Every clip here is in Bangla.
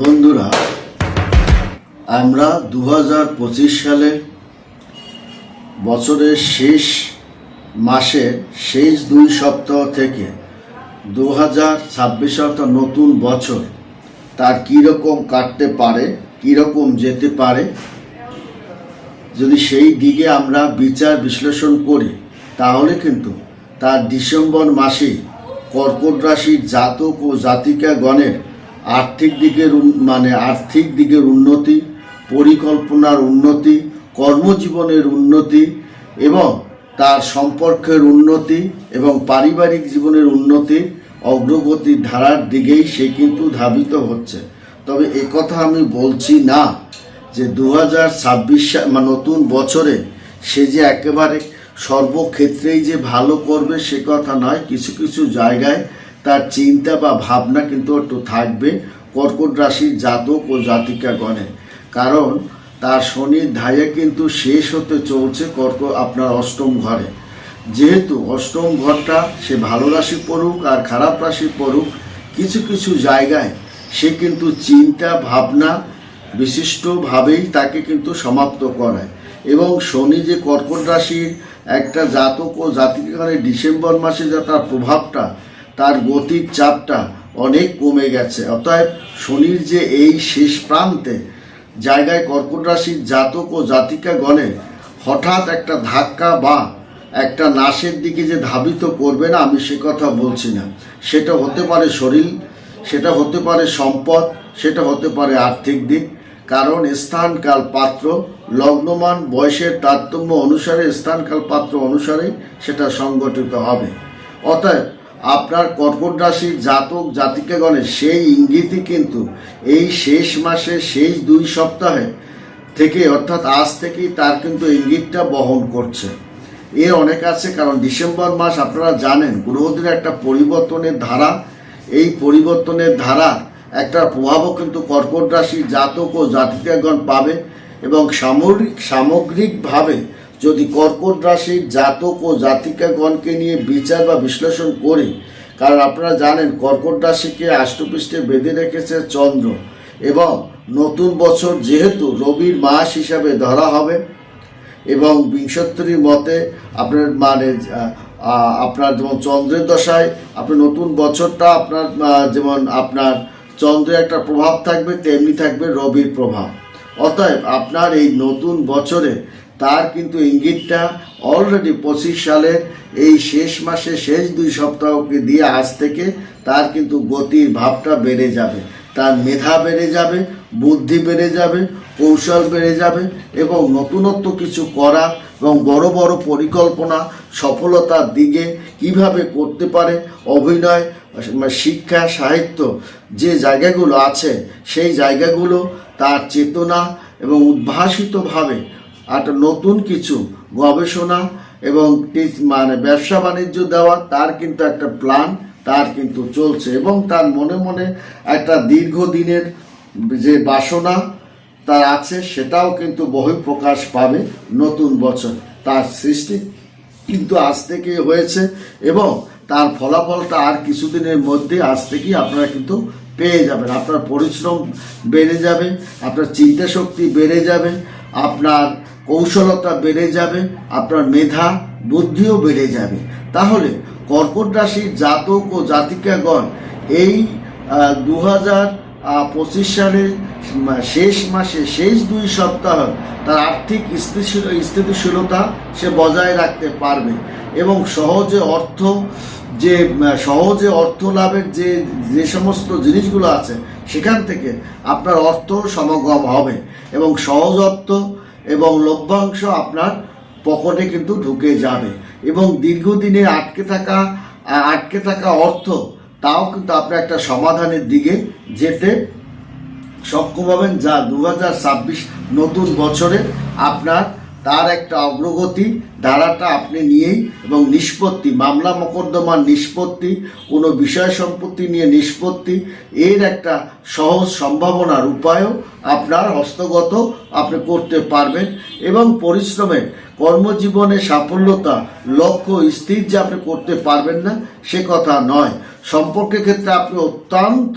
বন্ধুরা, আমরা দু হাজার পঁচিশ সালের বছরের শেষ মাসের শেষ দুই সপ্তাহ থেকে দু হাজার ছাব্বিশ অর্থাৎ নতুন বছর, তার কীরকম কাটতে পারে, কীরকম যেতে পারে, যদি সেই দিকে আমরা বিচার বিশ্লেষণ করি, তাহলে কিন্তু তার ডিসেম্বর মাসে কর্কট রাশির জাতক ও জাতিকাগণের আর্থিক দিকের মানে আর্থিক দিকের উন্নতি, পরিকল্পনার উন্নতি, কর্মজীবনের উন্নতি এবং তার সম্পর্কের উন্নতি এবং পারিবারিক জীবনের উন্নতি অগ্রগতির ধারার দিকেই সে কিন্তু ধাবিত হচ্ছে। তবে একথা আমি বলছি না যে দু হাজার ছাব্বিশ নতুন বছরে সে যে একেবারে সর্বক্ষেত্রেই যে ভালো করবে সে কথা নয়। কিছু কিছু জায়গায় তার চিন্তা বা ভাবনা কিন্তু একটু থাকবে কর্কট রাশির জাতক ও জাতিকাগণের কারণ তার শনির ধায়ে কিন্তু শেষ হতে চলছে কর্ক আপনার অষ্টম ঘরে। যেহেতু অষ্টম ঘরটা সে ভালো রাশি পড়ুক আর খারাপ রাশি পড়ুক, কিছু কিছু জায়গায় সে কিন্তু চিন্তা, ভাবনা বিশিষ্টভাবেই তাকে কিন্তু সমাপ্ত করায়। এবং শনি যে কর্কট রাশির একটা জাতক ও জাতিকারে ডিসেম্বর মাসে যে তার প্রভাবটা তার গতির চাপটা অনেক কমে গেছে। অতএব শনির যে এই শেষ প্রান্তে জায়গায় কর্কট রাশির জাতক ও জাতিকাগণে হঠাৎ একটা ধাক্কা বা একটা নাশের দিকে যে ধাবিত করবে না, আমি সে কথা বলছি না। সেটা হতে পারে শরীর, সেটা হতে পারে সম্পদ, সেটা হতে পারে আর্থিক দিক। কারণ স্থানকাল পাত্র, লগ্নমান বয়সের তারতম্য অনুসারে স্থানকাল পাত্র অনুসারেই সেটা সংগঠিত হবে। অতএব আপনার কর্কট রাশির জাতক জাতিকাগণের সেই ইঙ্গিতই কিন্তু এই শেষ মাসে, শেষ দুই সপ্তাহে থেকে, অর্থাৎ আজ থেকেই তার কিন্তু ইঙ্গিতটা বহন করছে। এর অনেক আছে, কারণ ডিসেম্বর মাস আপনারা জানেন, গ্রহদের একটা পরিবর্তনের ধারা। এই পরিবর্তনের ধারা একটা প্রভাবও কিন্তু কর্কট রাশির জাতক ও জাতিকাগণ পাবে এবং সামরিক, সামগ্রিকভাবে যদি কর্কট রাশির জাতক ও জাতিকাগণকে নিয়ে বিচার বা বিশ্লেষণ করি, কারণ আপনারা জানেন কর্কট রাশিকে আষ্টপৃষ্ঠে বেঁধে রেখেছে চন্দ্র এবং নতুন বছর যেহেতু রবির মাস হিসাবে ধরা হবে এবং বিংশোত্তরীর মতে আপনার মানে আপনার যেমন চন্দ্রের দশায় আপনার নতুন বছরটা আপনার যেমন আপনার চন্দ্রের একটা প্রভাব থাকবে, তেমনি থাকবে রবির প্রভাব। অতএব আপনার এই নতুন বছরে তার কিন্তু ইঙ্গিতটা অলরেডি পঁচিশ সালের এই শেষ মাসে, শেষ দুই সপ্তাহকে দিয়ে আজ থেকে তার কিন্তু গতির ভাবটা বেড়ে যাবে। তার মেধা বেড়ে যাবে, বুদ্ধি বেড়ে যাবে, কৌশল বেড়ে যাবে এবং নতুনত্ব কিছু করা এবং বড় বড় পরিকল্পনা, সফলতার দিকে কীভাবে করতে পারে, অভিনয় শিক্ষা, সাহিত্য যে জায়গাগুলো আছে, সেই জায়গাগুলো তার চেতনা এবং উদ্ভাসিতভাবে একটা নতুন কিছু গবেষণা এবং মানে ব্যবসা বাণিজ্য দেওয়া, তার কিন্তু একটা প্ল্যান তার কিন্তু চলছে এবং তার মনে মনে একটা দীর্ঘদিনের যে বাসনা তার আছে, সেটাও কিন্তু বহিঃপ্রকাশ পাবে নতুন বছর। তার সৃষ্টি কিন্তু আজ থেকে হয়েছে এবং তার ফলাফলটা আর কিছুদিনের মধ্যে আজ থেকেই আপনারা কিন্তু পেয়ে যাবেন। আপনার পরিশ্রম বেড়ে যাবে, আপনার চিন্তা শক্তি বেড়ে যাবে, আপনার কৌশলতা বেড়ে যাবে, আপনার মেধা, বুদ্ধিও বেড়ে যাবে। তাহলে কর্কট রাশির জাতক ও জাতিকাগণ এই দু হাজার পঁচিশ সালের শেষ মাসে শেষ দুই সপ্তাহ তার আর্থিক স্থিতিশীল, স্থিতিশীলতা সে বজায় রাখতে পারবে এবং সহজে অর্থ যে সহজে অর্থ লাভের যে যে সমস্ত জিনিসগুলো আছে, সেখান থেকে আপনার অর্থ সমাগম হবে এবং সহজত্ব এবং লভ্যাংশ আপনার পকেটে কিন্তু ঢুকে যাবে। এবং দীর্ঘদিনে আটকে থাকা আটকে থাকা অর্থ, তাও কিন্তু আপনার একটা সমাধানের দিকে যেতে সক্ষম হবেন যা দু নতুন বছরে আপনার তার একটা অগ্রগতি, ধারাটা আপনি নিয়েই এবং নিষ্পত্তি, মামলা মোকদ্দমার নিষ্পত্তি, কোনো বিষয় সম্পত্তি নিয়ে নিষ্পত্তি, এর একটা সহজ সম্ভাবনার উপায়ও আপনার হস্তগত আপনি করতে পারবেন এবং পরিশ্রমে কর্মজীবনে সাফল্যতা, লক্ষ্য, স্থির যে আপনি করতে পারবেন না, সে কথা নয়। সম্পর্কের ক্ষেত্রে আপনি অত্যন্ত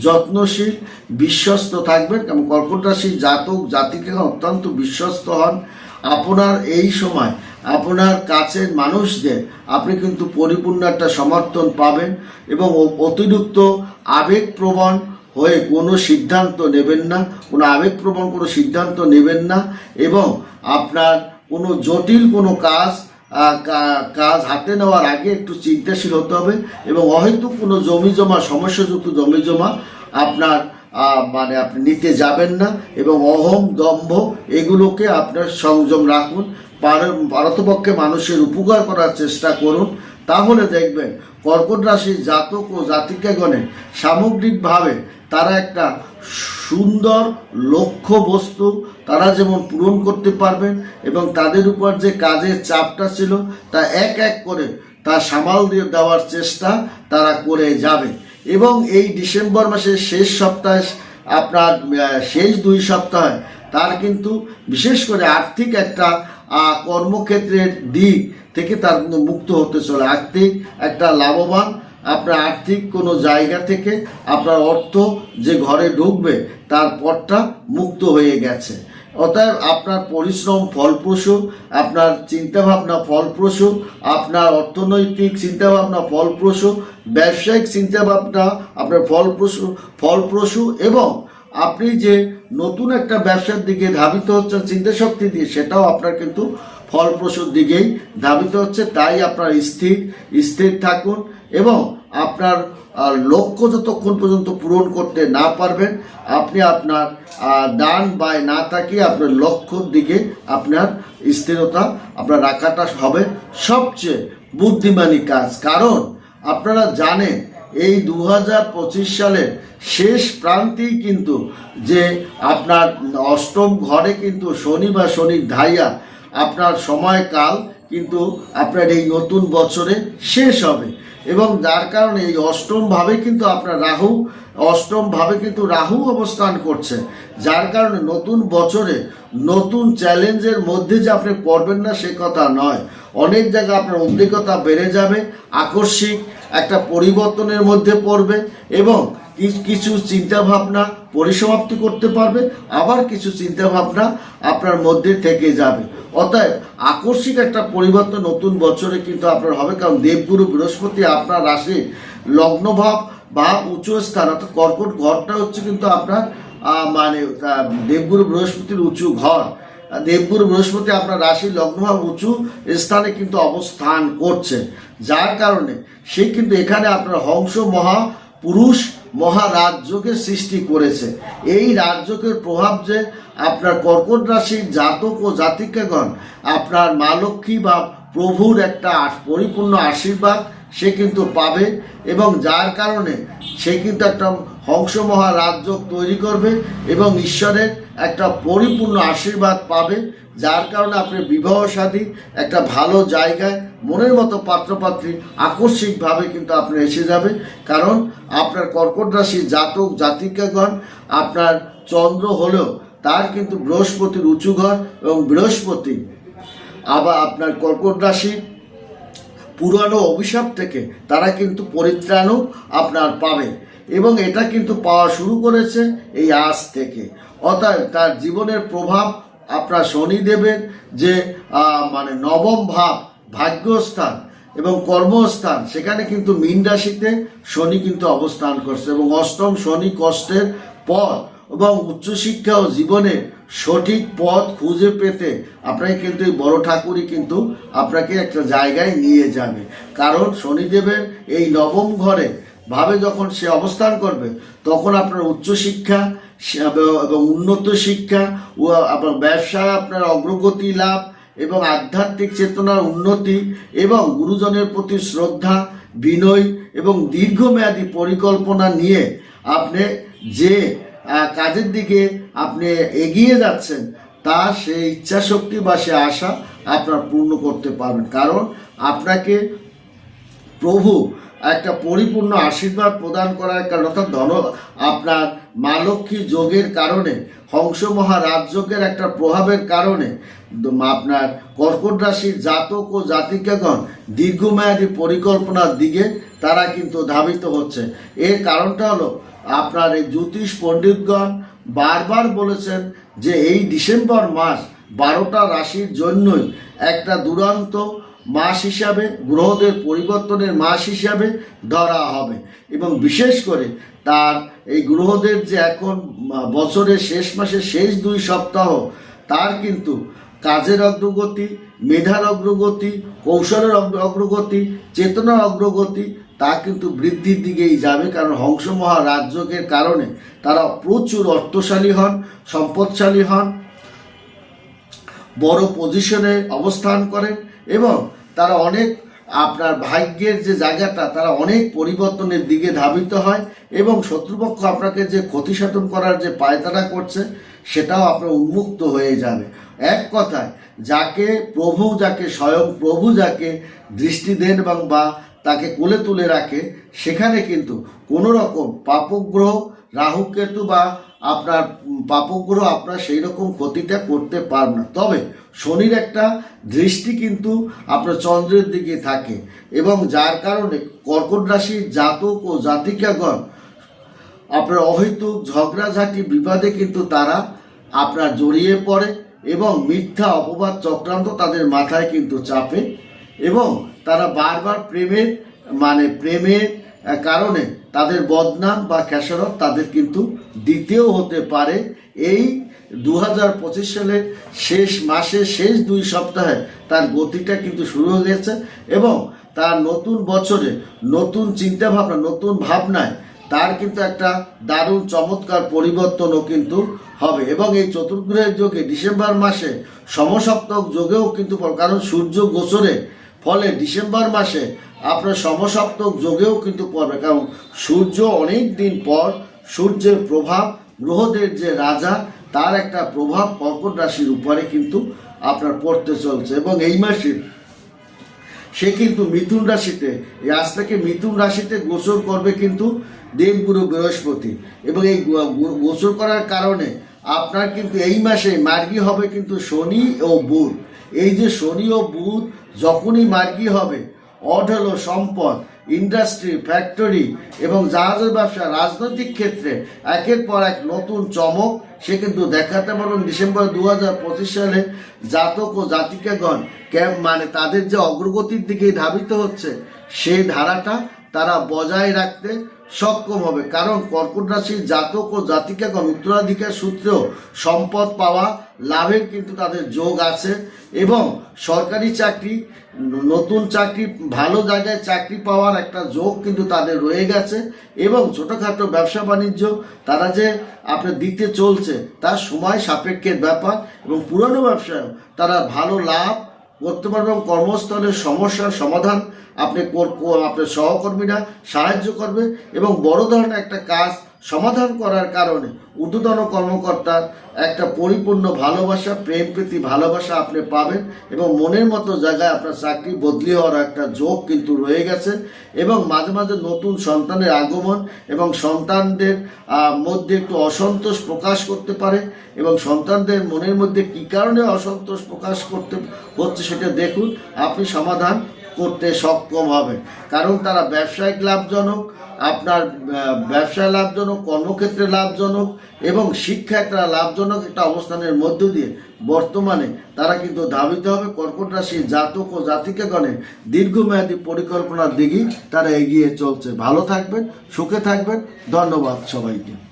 যত্নশীল, বিশ্বস্ত থাকবেন এবং কর্কট রাশির জাতক, জাতিকে অত্যন্ত বিশ্বস্ত হন। আপনার এই সময় আপনার কাছের মানুষদের আপনি কিন্তু পরিপূর্ণ একটা সমর্থন পাবেন এবং অতিরিক্ত আবেগপ্রবণ হয়ে কোনো সিদ্ধান্ত নেবেন না, কোনো আবেগপ্রবণ কোনো সিদ্ধান্ত নেবেন না এবং আপনার কোনো জটিল কোনো কাজ কাজ হাতে নেওয়ার আগে একটু চিন্তাশীল হতে হবে এবং অহেতুক কোনো জমি জমা, সমস্যাযুক্ত জমি জমা আপনার মানে আপনি নিতে যাবেন না এবং অহম দম্ভ এগুলোকে আপনার সংযম রাখুন। পার- পারতপক্ষে মানুষের উপকার করার চেষ্টা করুন। তাহলে দেখবেন, কর্কট রাশির জাতক ও জাতিকাগণে সামগ্রিকভাবে তারা একটা সুন্দর লক্ষ্য বস্তু তারা যেমন পূরণ করতে পারবেন এবং তাদের উপর যে কাজের চাপটা ছিল, তা এক এক করে তা সামাল দিয়ে দেওয়ার চেষ্টা তারা করে যাবে। এবং এই ডিসেম্বর মাসের শেষ সপ্তাহে, আপনার শেষ দুই সপ্তাহে, তার কিন্তু বিশেষ করে আর্থিক একটা কর্মক্ষেত্রের দিক থেকে তার কিন্তু মুক্ত হতে চলে। আর্থিক একটা লাভবান আপনার আর্থিক কোনো জায়গা থেকে আপনার অর্থ যে ঘরে ঢুকবে, তার পথটা মুক্ত হয়ে গেছে। অতএব আপনার পরিশ্রম ফলপ্রসূ, আপনার চিন্তাভাবনা ফলপ্রসূ, আপনার অর্থনৈতিক চিন্তাভাবনা ফলপ্রসূ, ব্যবসায়িক চিন্তাভাবনা আপনার ফলপ্রসূ ফলপ্রসূ এবং আপনি যে নতুন একটা ব্যবসার দিকে ধাবিত হচ্ছেন, চিন্তাশক্তি দিয়ে, সেটাও আপনার কিন্তু ফলপ্রসূর দিকেই ধাবিত হচ্ছে। তাই আপনার স্থির স্থির থাকুন এবং আপনার লক্ষ্য যতক্ষণ পর্যন্ত পূরণ করতে না পারবেন, আপনি আপনার ডান বাই না তাকিয়ে আপনার লক্ষ্যর দিকে আপনার স্থিরতা, আপনার রাখাটা হবে সবচেয়ে বুদ্ধিমানী কাজ। কারণ আপনারা জানেন, এই দু সালের শেষ প্রান্তেই কিন্তু যে আপনার অষ্টম ঘরে কিন্তু শনি বা শনি ধাইয়া, আপনার সময়কাল কিন্তু আপনার এই নতুন বছরে শেষ হবে। এবং যার কারণে এই অষ্টম ভাবে কিন্তু আপনার রাহু, অষ্টম ভাবে কিন্তু রাহু অবস্থান করছে। যার কারণে নতুন বছরে নতুন চ্যালেঞ্জের মধ্যে যে আপনি পড়বেন না, সে কথা নয়। অনেক জায়গায় আপনার অভিজ্ঞতা বেড়ে যাবে, আকস্মিক একটা পরিবর্তনের মধ্যে পড়বে এবং কিছু চিন্তা ভাবনা পরিসমাপ্তি করতে পারবে, আবার কিছু চিন্তা ভাবনা আপনার মধ্যে থেকে যাবে। অতএব আকস্মিক একটা পরিবর্তন নতুন বছরে কিন্তু আপনার হবে, কারণ দেবগুরু বৃহস্পতি আপনার রাশি লগ্নভাব বা উচ্চ স্থান, অর্থাৎ কর্কট ঘরটা হচ্ছে কিন্তু আপনার মানে দেবগুরু বৃহস্পতির উঁচু ঘর। দেবগুরু বৃহস্পতি আপনার রাশি লগ্নভাব উঁচু স্থানে কিন্তু অবস্থান করছে। যার কারণে সে কিন্তু এখানে আপনার হংস মহা পুরুষ মহারাজযোগের সৃষ্টি করেছে। এই রাজ্যকের প্রভাব যে আপনার কর্কট রাশির জাতক ও জাতিকাগণ, আপনার মা লক্ষ্মী বা প্রভুর একটা পরিপূর্ণ আশীর্বাদ সে কিন্তু পাবে এবং যার কারণে সে কিন্তু একটা হংস মহারাজ্য তৈরি করবে এবং ঈশ্বরের একটা পরিপূর্ণ আশীর্বাদ পাবে, যার কারণে আপনি বিবাহ সাদী একটা ভালো জায়গায় মনের মতো পাত্রপাত্রী আকস্মিকভাবে কিন্তু আপনি এসে যাবে। কারণ আপনার কর্কট রাশি জাতক জাতিকাগণ, আপনার চন্দ্র হলেও তার কিন্তু বৃহস্পতির উঁচু ঘর এবং বৃহস্পতি। আবার আপনার কর্কট রাশি পুরানো অভিশাপ থেকে তারা কিন্তু পরিত্রাণও আপনার পাবে। এবং এটা কিন্তু পাওয়া শুরু করেছে এই আজ থেকে। অর্থাৎ তার জীবনের প্রভাব আপনার শনিদেবের যে মানে নবম ভাব, ভাগ্যস্থান এবং কর্মস্থান, সেখানে কিন্তু মীন রাশিতে শনি কিন্তু অবস্থান করছে এবং অষ্টম শনি কষ্টের পথ এবং উচ্চশিক্ষা ও জীবনে সঠিক পথ খুঁজে পেতে আপনাকে কিন্তু এই বড় ঠাকুরই কিন্তু আপনাকে একটা জায়গায় নিয়ে যাবে। কারণ শনিদেবের এই নবম ঘরে ভাবে যখন সে অবস্থান করবে, তখন আপনার উচ্চশিক্ষা এবং উন্নত শিক্ষা, ও আপনার ব্যবসায় আপনার অগ্রগতি লাভ এবং আধ্যাত্মিক চেতনার উন্নতি এবং গুরুজনের প্রতি শ্রদ্ধা, বিনয় এবং দীর্ঘমেয়াদী পরিকল্পনা নিয়ে আপনি যে কাজের দিকে আপনি এগিয়ে যাচ্ছেন তার সেই ইচ্ছা শক্তি বা সে আশা আপনার পূর্ণ করতে পারবেন। কারণ আপনাকে প্রভু একটা পরিপূর্ণ আশীর্বাদ প্রদান করার কারণে, অর্থাৎ ধন, আপনার মা লক্ষ্মী যোগের কারণে, হংস মহারাজযোগের একটা প্রভাবের কারণে, আপনার কর্কট রাশির জাতক ও জাতিকাগণ দীর্ঘমেয়াদী পরিকল্পনার দিকে তারা কিন্তু ধাবিত হচ্ছে। এর কারণটা হলো, আপনার এই জ্যোতিষ পণ্ডিতগণ বারবার বলেছেন যে এই ডিসেম্বর মাস বারোটা রাশির জন্যই একটা দুরন্ত মাস হিসাবে, গ্রহদের পরিবর্তনের মাস হিসাবে ধরা হবে। এবং বিশেষ করে তার এই গ্রহদের যে এখন বছরের শেষ মাসের শেষ দুই সপ্তাহ, তার কিন্তু কাজের অগ্রগতি, মেধার অগ্রগতি, কৌশলের অগ্রগতি, চেতনার অগ্রগতি, তা কিন্তু বৃদ্ধির দিকেই যাবে। কারণ হংস মহারাজ্যকের কারণে তারা প্রচুর অর্থশালী হন, সম্পদশালী হন, বড় পজিশনে অবস্থান করেন। এবং তারা অনেক, আপনার ভাগ্যের যে জায়গাটা, তারা অনেক পরিবর্তনের দিকে ধাবিত হয় এবং শত্রুপক্ষ আপনাকে যে ক্ষতি সাধন করার যে পায়তারা করছে, সেটাও আপনার উন্মুক্ত হয়ে যাবে। এক কথায়, যাকে প্রভু, যাকে স্বয়ং প্রভু, যাকে দৃষ্টি দেন এবং বা তাকে কোলে তুলে রাখে, সেখানে কিন্তু কোনো রকম পাপগ্রহ রাহু কেতু বা আপনার পাপগ্রহ আপনার সেই রকম ক্ষতিটা করতে পারবে না। তবে শনির একটা দৃষ্টি কিন্তু আপনার চন্দ্রের দিকে থাকে এবং যার কারণে কর্কট রাশির জাতক ও জাতিকাগণ আপনার অহেতুক ঝগড়াঝাটি বিবাদে কিন্তু তারা আপনার জড়িয়ে পড়ে এবং মিথ্যা অপবাদ চক্রান্ত তাদের মাথায় কিন্তু চাপে এবং তারা বারবার প্রেমের মানে প্রেমের কারণে তাদের বদনাম বা খেসারত তাদের কিন্তু দ্বিতীয় হতে পারে। এই দু হাজার পঁচিশ সালের শেষ মাসে, শেষ দুই সপ্তাহে তার গতিটা কিন্তু শুরু হয়ে গেছে এবং তার নতুন বছরে নতুন চিন্তাভাবনা, নতুন ভাবনায় তার কিন্তু একটা দারুণ চমৎকার পরিবর্তনও কিন্তু হবে এবং এই চতুর্গ্রহের যোগে ডিসেম্বর মাসে সমসপ্তক যোগেও কিন্তু, কারণ সূর্য গোচরে ফলে ডিসেম্বর মাসে আপনার সমসপ্তক যোগেও কিন্তু পড়বে, কারণ সূর্য অনেক দিন পর সূর্যের প্রভাব, গ্রহদের যে রাজা, তার একটা প্রভাব কর্কট রাশির উপরে কিন্তু আপনার পড়তে চলছে। এবং এই মাসে সে কিন্তু মিথুন রাশিতে, এই আজ থেকে মিথুন রাশিতে গোচর করবে কিন্তু দেবগুরু বৃহস্পতি। এবং এই গো- গো- গোচর করার কারণে আপনার কিন্তু এই মাসে মার্গী হবে কিন্তু শনি ও বুধ। এই যে শনি ও বুধ যখনই মার্গী হবে অঢেল সম্পদ, ইন্ডাস্ট্রি, ফ্যাক্টরি এবং জাহাজের ব্যবসা, রাজনৈতিক ক্ষেত্রে একের পর এক নতুন চমক, সে কিন্তু দেখাতে পারবেন ডিসেম্বর দু হাজার পঁচিশ সালে জাতক ও জাতিকাগণ মানে তাদের যে অগ্রগতির দিকে ধাবিত হচ্ছে, সেই ধারাটা তারা বজায় রাখতে সক্ষম হবে। কারণ কর্কট রাশির জাতক ও জাতিকাগণ উত্তরাধিকার সূত্রেও সম্পদ পাওয়া, লাভের কিন্তু তাদের যোগ আছে এবং সরকারি চাকরি, নতুন চাকরি, ভালো জায়গায় চাকরি পাওয়ার একটা যোগ কিন্তু তাদের রয়ে গেছে এবং ছোটোখাটো ব্যবসা বাণিজ্য, তারা যে আপনার দিতে চলছে, তার সময় সাপেক্ষের ব্যাপার এবং পুরনো ব্যবসায় তারা ভালো লাভ করতে পারবেন কর্মস্থলের সমস্যার সমাধান আপনি আপনার সহকর্মীরা সাহায্য করবে এবং বড় ধরনের একটা কাজ সমাধান করার কারণে ঊর্ধ্বতন কর্মকর্তার একটা পরিপূর্ণ ভালোবাসা, প্রেম প্রীতি ভালোবাসা আপনি পাবেন এবং মনের মতো জায়গায় আপনার চাকরি বদলি হওয়ার একটা যোগ কিন্তু রয়ে গেছে এবং মাঝে মাঝে নতুন সন্তানের আগমন এবং সন্তানদের মধ্যে একটু অসন্তোষ প্রকাশ করতে পারে এবং সন্তানদের মনের মধ্যে কী কারণে অসন্তোষ প্রকাশ করতে হচ্ছে সেটা দেখুন। আপনি সমাধান করতে সক্ষম হবে। কারণ তারা ব্যবসায়িক লাভজনক, আপনার ব্যবসায় লাভজনক, কর্মক্ষেত্রে লাভজনক এবং শিক্ষায় তারা লাভজনক একটা অবস্থানের মধ্য দিয়ে বর্তমানে তারা কিন্তু ধাবিত হবে। কর্কট রাশি জাতক ও জাতিকাগণের দীর্ঘমেয়াদী পরিকল্পনার দিকেই তারা এগিয়ে চলছে। ভালো থাকবেন, সুখে থাকবেন। ধন্যবাদ সবাইকে।